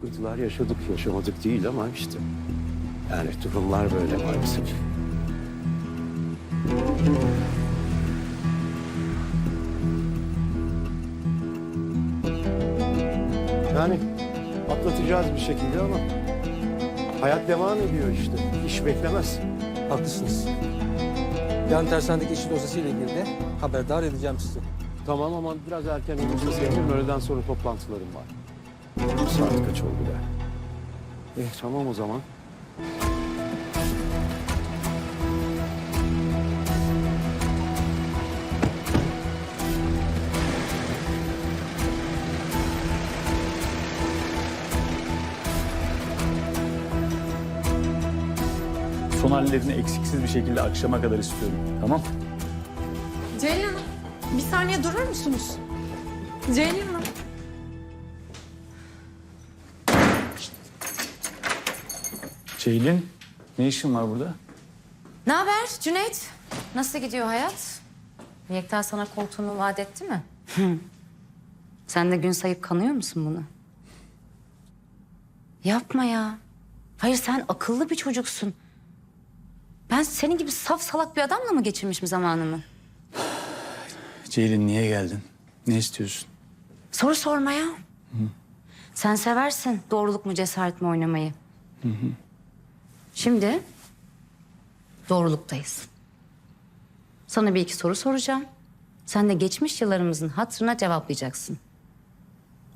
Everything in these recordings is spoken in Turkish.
sıkıntılar yaşadık, yaşamadık değil ama işte. Yani durumlar böyle maalesef. Yani atlatacağız bir şekilde ama hayat devam ediyor işte. İş beklemez. Haklısınız. Yan tersanedeki işi dosyasıyla ilgili de haberdar edeceğim sizi. Tamam ama biraz erken olursa sevinirim. Öğleden sonra toplantılarım var. Saat kaç oldu be? Eh tamam o zaman. Son hallerini eksiksiz bir şekilde akşama kadar istiyorum. Tamam? Ceylin Hanım, bir saniye durur musunuz? Ceylin Hanım. Ceylin, ne işin var burada? Ne haber Cüneyt? Nasıl gidiyor hayat? Yekta sana koltuğunu vaat etti mi? Sen de gün sayıp kanıyor musun bunu? Yapma ya. Hayır sen akıllı bir çocuksun. Ben senin gibi saf salak bir adamla mı geçirmişim zamanımı? Ceylin niye geldin? Ne istiyorsun? Soru sormaya. Sen seversin doğruluk mu cesaret mi oynamayı. Şimdi doğruluktayız. Sana bir iki soru soracağım. Sen de geçmiş yıllarımızın hatırına cevaplayacaksın.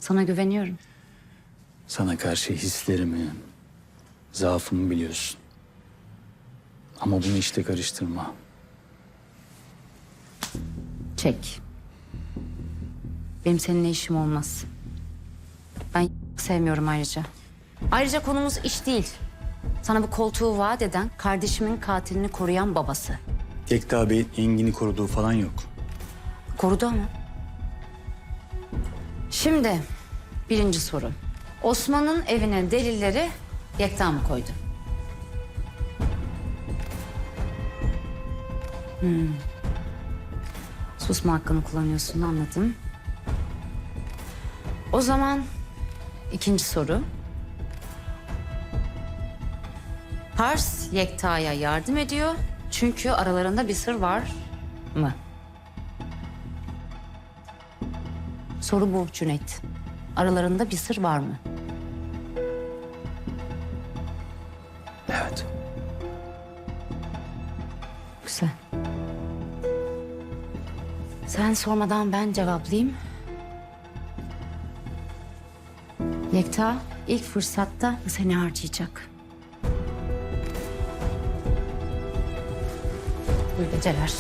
Sana güveniyorum. Sana karşı hislerimi, zaafımı biliyorsun. Ama bunu işte karıştırma. Çek. Benim seninle işim olmaz. Ben sevmiyorum ayrıca. Ayrıca konumuz iş değil. Sana bu koltuğu vaat eden kardeşimin katilini koruyan babası. Yekta Bey'in Engin'i koruduğu falan yok. Korudu ama. Şimdi birinci soru. Osman'ın evine delilleri Yekta mı koydu? Hmm. Susma hakkını kullanıyorsun anladım. O zaman ikinci soru. Pars Yekta'ya yardım ediyor çünkü aralarında bir sır var mı? Soru bu Cüneyt. Aralarında bir sır var mı? Evet. Güzel. Sen sormadan ben cevaplayayım. Yekta ilk fırsatta seni harcayacak. İyi geceler.